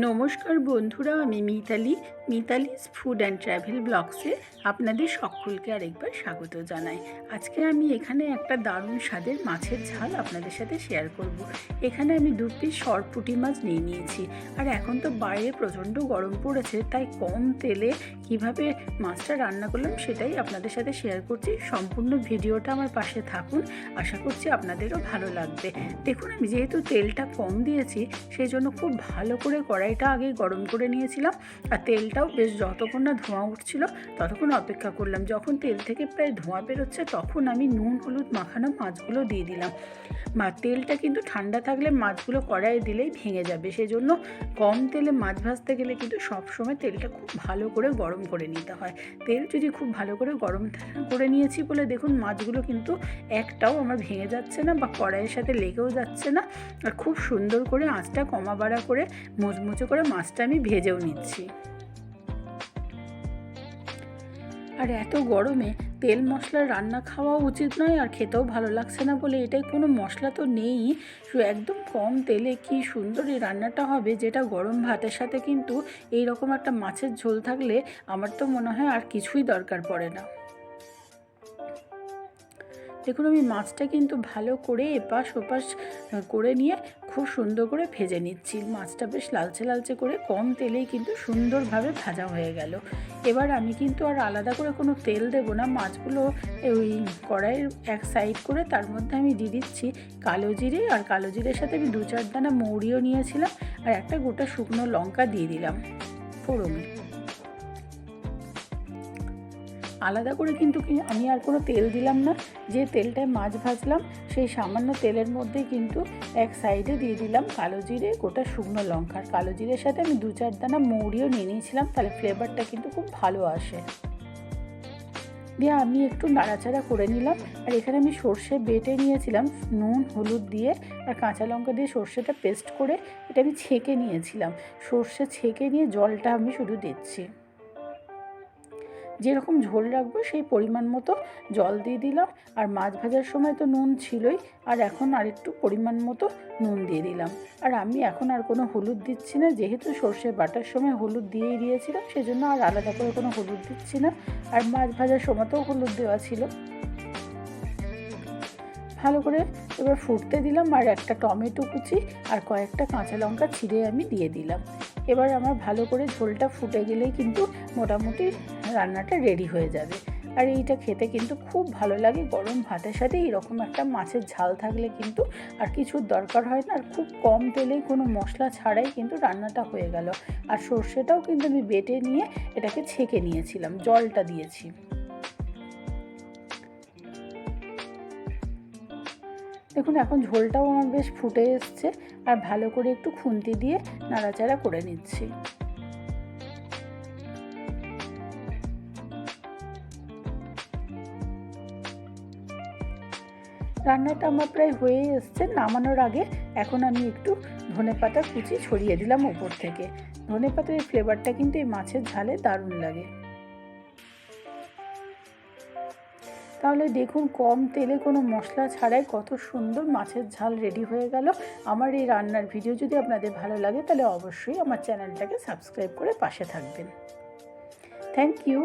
নমস্কার বন্ধুরা, আমি Mitali, Mitali's food and travel ব্লগসে আপনাদের সকলকে আরেকবার স্বাগত জানাই। আজকে আমি এখানে একটা দারুণ স্বাদের মাছের ঝাল আপনাদের সাথে শেয়ার করব। এখানে আমি দু পিস সরপুটি মাছ নিয়ে নিয়েছি। আর এখন তো বাইরে প্রচণ্ড গরম পড়েছে, তাই কম তেলে কীভাবে মাছটা রান্না করলাম সেটাই আপনাদের সাথে শেয়ার করছি। সম্পূর্ণ ভিডিওটা আমার পাশে থাকুন, আশা করছি আপনাদেরও ভালো লাগবে। দেখুন, আমি যেহেতু তেলটা কম দিয়েছি সেই জন্য খুব ভালো করে কড়াইটা আগে গরম করে নিয়েছিলাম আর তেলটাও বেশ যতক্ষণ না ধোঁয়া উঠছিল ততক্ষণ অপেক্ষা করলাম। যখন তেল থেকে প্রায় ধোঁয়া বেরোচ্ছে তখন আমি নুন, হলুদ মাখানো মাছগুলো দিয়ে দিলাম। মা, তেলটা কিন্তু ঠান্ডা থাকলে মাছগুলো কড়াইয়ে দিলেই ভেঙে যাবে। সেই জন্য কম তেলে মাছ ভাজতে গেলে কিন্তু সবসময় তেলটা খুব ভালো করে গরম করে নিতে হয়। তেল যদি খুব ভালো করে গরম করে নিয়েছি বলে দেখুন মাছগুলো কিন্তু একটাও আমার ভেঙে যাচ্ছে না বা কড়াইয়ের সাথে লেগেও যাচ্ছে না। আর খুব সুন্দর করে আঁচটা কমা বাড়া করে মুচমুচে করে মাছটা আমি ভেজেও নিচ্ছি। আর এত গরমে তেল মশলা রান্না খাওয়া উচিত নয় আর খেতেও ভালো লাগছে না বলে এটাই কোনো মশলা তো নেই। একদম কম তেলে কি সুন্দর এই রান্নাটা হবে যেটা গরম ভাতের সাথে কিন্তু এই রকম একটা মাছের ঝোল থাকলে আমার তো মনে হয় আর কিছুই দরকার পড়ে না। দেখুন, আমি মাছটা কিন্তু ভালো করে এপাশ ওপাশ করে নিয়ে খুব সুন্দর করে ভেজে নিচ্ছি। মাছটা বেশ লালচে লালচে করে কম তেলেই কিন্তু সুন্দরভাবে ভাজা হয়ে গেল। এবার আমি কিন্তু আর আলাদা করে কোনো তেল দেব না। মাছগুলো ওই কড়াইয়ের এক সাইড করে তার মধ্যে আমি দিয়ে দিচ্ছি কালো জিরে। আর কালো জিরের সাথে আমি দু চার দানা মৌরিও নিয়েছিলাম। আর একটা গোটা শুকনো লঙ্কা দিয়ে দিলাম ফোড়নে। আলাদা করে কিন্তু আমি আর কোনো তেল দিলাম না। যে তেলটায় মাছ ভাজলাম, সেই সামান্য তেলের মধ্যে কিন্তু এক সাইডে দিয়ে দিলাম কালো জিরে, গোটা শুকনো লঙ্কার কালো জিরের সাথে আমি দু চার দানা মৌরিও নিয়ে নিয়েছিলাম, তাহলে ফ্লেভারটা কিন্তু খুব ভালো আসে। দিয়ে আমি একটু নাড়াচাড়া করে নিলাম। আর এখানে আমি সর্ষে বেটে নিয়েছিলাম, নুন, হলুদ দিয়ে, আর কাঁচা লঙ্কা দিয়ে সর্ষেটা পেস্ট করে, এটা আমি ছেঁকে নিয়েছিলাম। সর্ষে ছেঁকে নিয়ে জলটা আমি শুধু দিচ্ছি। যেরকম ঝোল রাখব সেই পরিমাণ মতো জল দিয়ে দিলাম। আর মাছ ভাজার সময় তো নুন ছিলই, আর এখন আর একটু পরিমাণ মতো নুন দিয়ে দিলাম। আর আমি এখন আর কোনো হলুদ দিচ্ছি না, যেহেতু সর্ষে বাটার সময় হলুদ দিয়েই দিয়েছিলাম, সেজন্য আর আলাদা করে কোনো হলুদ দিচ্ছি না। আর মাছ ভাজার সময়তেও হলুদ দেওয়া ছিল। ভালো করে এবার ফুটতে দিলাম, আর একটা টমেটো কুচি আর কয়েকটা কাঁচা লঙ্কা ছিঁড়ে আমি দিয়ে দিলাম। এবার আমার ভালো করে ঝোলটা ফুটে গেলেই কিন্তু মোটামুটি রান্নাটা রেডি হয়ে যাবে। আর এইটা খেতে কিন্তু খুব ভালো লাগে। গরম ভাতের সাথে এরকম একটা মাছের ঝাল থাকলে কিন্তু আর কিছুর দরকার হয় না। আর খুব কম তেলেই কোনো মশলা ছাড়াই কিন্তু রান্নাটা হয়ে গেল। আর সর্ষেটাও কিন্তু আমি বেটে নিয়ে এটাকে ছেঁকে নিয়েছিলাম, জলটা দিয়েছি। দেখুন, এখন ঝোলটাও আমার বেশ ফুটে এসছে। আর ভালো করে একটু খুন্তি দিয়ে নাড়াচাড়া করে নিচ্ছি। রান্নাটা আমার প্রায় হয়ে এসছে, নামানোর আগে এখন আমি একটু ধনে পাতা কুচি ছড়িয়ে দিলাম ওপর থেকে। ধনে পাতার এই ফ্লেভারটা কিন্তু এই মাছের ঝালে দারুণ লাগে। তাহলে দেখুন, কম তেলে কোনো মশলা ছাড়াই কত সুন্দর মাছের ঝাল রেডি হয়ে গেল। আমার এই রান্নার ভিডিও যদি আপনাদের ভালো লাগে, তাহলে অবশ্যই আমার চ্যানেলটাকে সাবস্ক্রাইব করে পাশে থাকবেন। Thank you